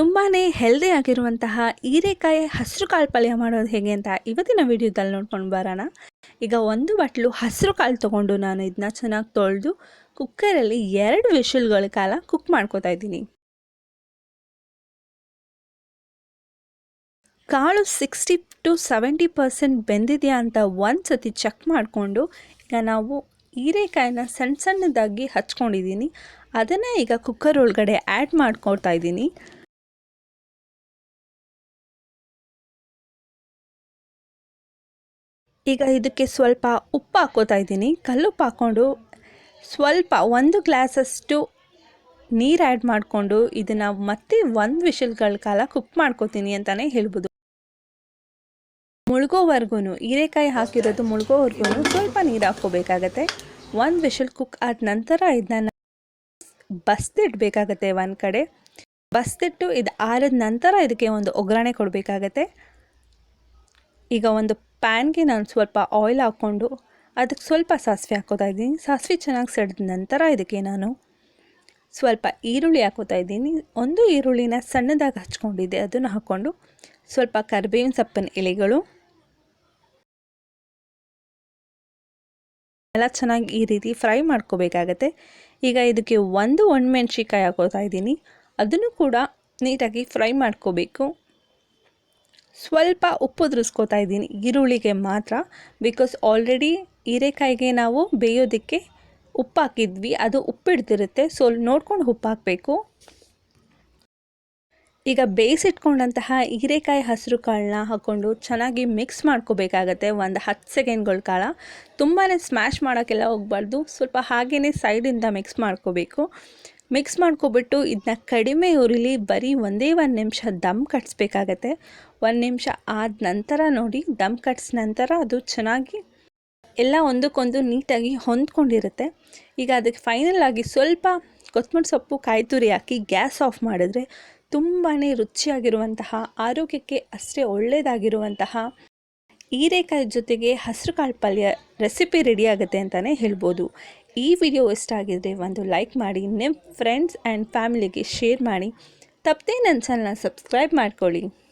ತುಂಬಾ ಹೆಲ್ದಿ ಆಗಿರುವಂತಹ ಹೀರೆಕಾಯಿ ಹಸಿರು ಕಾಳು ಪಲ್ಯ ಮಾಡೋದು ಹೇಗೆ ಅಂತ ಇವತ್ತಿನ ವಿಡಿಯೋದಲ್ಲಿ ನೋಡ್ಕೊಂಡು ಬರೋಣ. ಈಗ ಒಂದು ಬಟ್ಲು ಹಸಿರು ಕಾಳು ತೊಗೊಂಡು ನಾನು ಇದನ್ನ ಚೆನ್ನಾಗಿ ತೊಳೆದು ಕುಕ್ಕರಲ್ಲಿ ಎರಡು ವಿಷಲ್ಗಳ ಕಾಲ ಕುಕ್ ಮಾಡ್ಕೋತಾ ಇದ್ದೀನಿ. ಕಾಳು ಸಿಕ್ಸ್ಟಿ ಟು ಸೆವೆಂಟಿ ಪರ್ಸೆಂಟ್ ಬೆಂದಿದೆಯಾ ಅಂತ ಒಂದು ಸತಿ ಚೆಕ್ ಮಾಡಿಕೊಂಡು ಈಗ ನಾವು ಹೀರೆಕಾಯಿನ ಸಣ್ಣ ಸಣ್ಣದಾಗಿ ಹಚ್ಕೊಂಡಿದ್ದೀನಿ. ಅದನ್ನೇ ಈಗ ಕುಕ್ಕರ್ ಒಳಗಡೆ ಆ್ಯಡ್ ಮಾಡ್ಕೊಳ್ತಾ ಇದ್ದೀನಿ. ಈಗ ಇದಕ್ಕೆ ಸ್ವಲ್ಪ ಉಪ್ಪು ಹಾಕೋತಾ ಇದ್ದೀನಿ. ಕಲ್ಲುಪ್ಪು ಹಾಕ್ಕೊಂಡು ಸ್ವಲ್ಪ ಒಂದು ಗ್ಲಾಸಷ್ಟು ನೀರು ಆ್ಯಡ್ ಮಾಡಿಕೊಂಡು ಇದನ್ನು ಮತ್ತೆ ಒಂದು ವಿಷಲ್ಗಳ ಕಾಲ ಕುಕ್ ಮಾಡ್ಕೋತೀನಿ ಅಂತಲೇ ಹೇಳ್ಬೋದು. ಮುಳುಗೋವರೆಗೂ ಹೀರೆಕಾಯಿ ಹಾಕಿರೋದು ಮುಳುಗೋವರೆಗೂ ಸ್ವಲ್ಪ ನೀರು ಹಾಕ್ಕೋಬೇಕಾಗತ್ತೆ. ಒಂದು ವಿಷಲ್ ಕುಕ್ ಆದ ನಂತರ ಇದನ್ನ ಬಸ್ದಿಡ್ಬೇಕಾಗತ್ತೆ ಒಂದು ಕಡೆ. ಬಸ್ದಿಟ್ಟು ಇದು ಆರಿದ ನಂತರ ಇದಕ್ಕೆ ಒಂದು ಒಗ್ಗರಣೆ ಕೊಡಬೇಕಾಗತ್ತೆ. ಈಗ ಒಂದು ಪ್ಯಾನ್ಗೆ ನಾನು ಸ್ವಲ್ಪ ಆಯಿಲ್ ಹಾಕ್ಕೊಂಡು ಅದಕ್ಕೆ ಸ್ವಲ್ಪ ಸಾಸಿವೆ ಹಾಕೋತಾ ಇದ್ದೀನಿ. ಸಾಸಿವೆ ಚೆನ್ನಾಗಿ ಸೆಡ್ದ ನಂತರ ಇದಕ್ಕೆ ನಾನು ಸ್ವಲ್ಪ ಈರುಳ್ಳಿ ಹಾಕೋತಾ ಇದ್ದೀನಿ. ಒಂದು ಈರುಳ್ಳಿನ ಸಣ್ಣದಾಗಿ ಹಚ್ಕೊಂಡಿದ್ದೆ. ಅದನ್ನು ಹಾಕ್ಕೊಂಡು ಸ್ವಲ್ಪ ಕರಿಬೇವಿನ ಸೊಪ್ಪಿನ ಎಲೆಗಳು ಎಲ್ಲ ಚೆನ್ನಾಗಿ ಈ ರೀತಿ ಫ್ರೈ ಮಾಡ್ಕೋಬೇಕಾಗತ್ತೆ. ಈಗ ಇದಕ್ಕೆ ಒಂದು ಒಣಮೆಣ್ಸಿಕಾಯಿ ಹಾಕೋತಾ ಇದ್ದೀನಿ. ಅದನ್ನು ಕೂಡ ನೀಟಾಗಿ ಫ್ರೈ ಮಾಡ್ಕೋಬೇಕು. ಸ್ವಲ್ಪ ಉಪ್ಪು ಉದುರಿಸ್ಕೋತಾ ಇದ್ದೀನಿ. ಈರುಳ್ಳಿಗೆ ಮಾತ್ರ ಬಿಕಾಸ್ ಆಲ್ರೆಡಿ ಹೀರೆಕಾಯಿಗೆ ನಾವು ಬೇಯೋದಕ್ಕೆ ಉಪ್ಪು ಹಾಕಿದ್ವಿ. ಅದು ಉಪ್ಪಿಡ್ತಿರುತ್ತೆ ಸೊ ನೋಡ್ಕೊಂಡು ಉಪ್ಪು ಹಾಕಬೇಕು. ಈಗ ಬೇಯಿಸಿಟ್ಕೊಂಡಂತಹ ಹೀರೆಕಾಯಿ ಹಸಿರು ಕಾಳನ್ನ ಹಾಕ್ಕೊಂಡು ಚೆನ್ನಾಗಿ ಮಿಕ್ಸ್ ಮಾಡ್ಕೋಬೇಕಾಗತ್ತೆ. ಒಂದು ಹತ್ತು ಸೆಕೆಂಡ್ಗಳ ಕಾಲ ತುಂಬಾ ಸ್ಮ್ಯಾಶ್ ಮಾಡೋಕ್ಕೆಲ್ಲ ಹೋಗಬಾರ್ದು. ಸ್ವಲ್ಪ ಹಾಗೆಯೇ ಸೈಡಿಂದ ಮಿಕ್ಸ್ ಮಾಡ್ಕೋಬೇಕು. ಮಿಕ್ಸ್ ಮಾಡ್ಕೊಬಿಟ್ಟು ಇದನ್ನ ಕಡಿಮೆ ಉರಿಲಿ ಬರೀ ಒಂದೇ ಒಂದು ನಿಮಿಷ ದಮ್ ಕಟ್ಸ್ಬೇಕಾಗತ್ತೆ. ಒಂದು ನಿಮಿಷ ಆದ ನಂತರ ನೋಡಿ, ದಮ್ ಕಟ್ಸ್ ನಂತರ ಅದು ಚೆನ್ನಾಗಿ ಎಲ್ಲ ಒಂದಕ್ಕೊಂದು ನೀಟಾಗಿ ಹೊಂದ್ಕೊಂಡಿರುತ್ತೆ. ಈಗ ಅದಕ್ಕೆ ಫೈನಲ್ ಆಗಿ ಸ್ವಲ್ಪ ಕೊತ್ತಂಬರಿ ಸೊಪ್ಪು ಕಾಯಿ ತುರಿ ಹಾಕಿ ಗ್ಯಾಸ್ ಆಫ್ ಮಾಡಿದ್ರೆ ತುಂಬಾ ರುಚಿಯಾಗಿರುವಂತಹ, ಆರೋಗ್ಯಕ್ಕೆ ಅಷ್ಟೇ ಒಳ್ಳೆಯದಾಗಿರುವಂತಹ ಹೀರೆಕಾಯಿ ಜೊತೆಗೆ ಹಸಿರು ಕಾಳು ಪಲ್ಯ ರೆಸಿಪಿ ರೆಡಿ ಆಗುತ್ತೆ ಅಂತಲೇ ಹೇಳ್ಬೋದು. ಈ ವಿಡಿಯೋ ಇಷ್ಟ ಆಗಿದ್ರೆ ಒಂದು ಲೈಕ್ ಮಾಡಿ, ನಿಮ್ಮ ಫ್ರೆಂಡ್ಸ್ ಆ್ಯಂಡ್ ಫ್ಯಾಮಿಲಿಗೆ ಶೇರ್ ಮಾಡಿ. ತಪ್ಪದೇ ನನ್ನ ಚಾನಲ್ನ ಸಬ್ಸ್ಕ್ರೈಬ್ ಮಾಡ್ಕೊಳ್ಳಿ.